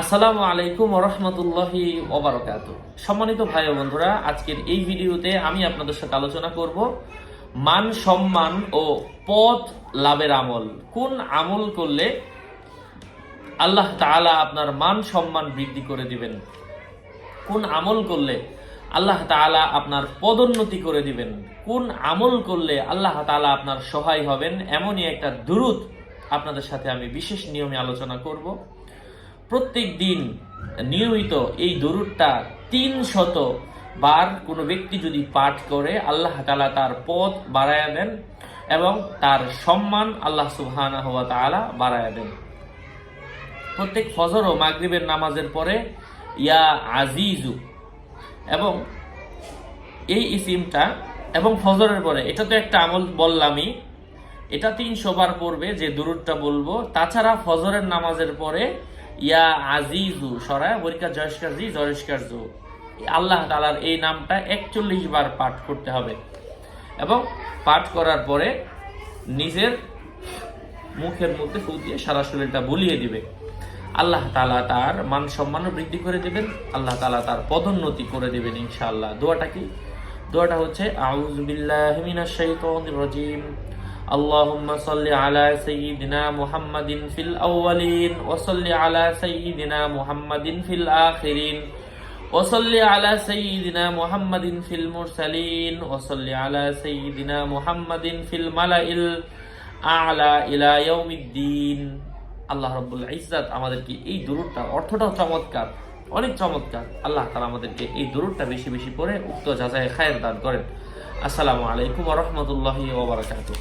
আসসালামু আলাইকুম রহমতুল্লাহি ওবরাকাত সম্মানিত ভাই ও বন্ধুরা, আজকের এই ভিডিওতে আমি আপনাদের সাথে আলোচনা করব মান সম্মান ও পদ লাভের আমল। কোন আমল করলে আল্লাহ তাআলা আপনার মান সম্মান বৃদ্ধি করে দিবেন? কোন আমল করলে আল্লাহ তাআলা আপনার পদোন্নতি করে দিবেন? কোন আমল করলে আল্লাহ তাআলা আপনার সহায় হবেন? এমনই একটা দুরুদ আপনাদের সাথে আমি বিশেষ নিয়মে আলোচনা করব। প্রত্যেক দিন নিয়মিত এই দরুদটা তিন শত বার কোনো ব্যক্তি যদি পাঠ করে, আল্লাহ তাআলা তার পথ বাড়ায়া দেন এবং তার সম্মান আল্লাহ সুবহানাহ ওয়া তাআলা বাড়ায়া দেন। প্রত্যেক ফজর ও মাগরিবের নামাজের পরে, ইয়া আজিজু এবং এই ইসিমটা এবং ফজরের পরে, এটা তো একটা আমল বললামই, এটা তিনশো বার পড়বে যে দুরুদটা বলব। তাছাড়া ফজরের নামাজের পরে ইয়া আজিজু, সরায়, বরিকা জয়স্কার জি জয়স্কার জু আল্লাহ তালার এই নামটা একচল্লিশ বার পাঠ করতে হবে। এবং পাঠ করার পরে নিজের মুখের মধ্যে ফু দিয়ে সারা শরীরটা বুলিয়ে দিবে। আল্লাহ তালা তার মান সম্মানও বৃদ্ধি করে দেবেন, আল্লাহ তালা তার পদোন্নতি করে দেবেন ইনশাআল্লাহ। দোয়াটা কি? দোয়াটা হচ্ছে, আউযু বিল্লাহি রাজিম। اللهم صل على سيدنا محمد في الأولين وصل على سيدنا محمد في الآخرين وصل على سيدنا محمد في المرسلين وصل على سيدنا محمد في الملأ الأعلى إلى يوم الدين আল্লাহ রব্বুল ইজ্জাত আমাদেরকে এই দুরুদটা অর্থটাও চমৎকার অনেক চমৎকার আল্লাহ তালা আমাদেরকে এই দুরুদটা বেশি বেশি পড়ে উক্ত যাচাই খায়ের দান করেন আসসালামু আলাইকুম রহমতুল্লাহি ওবরাকাতুহ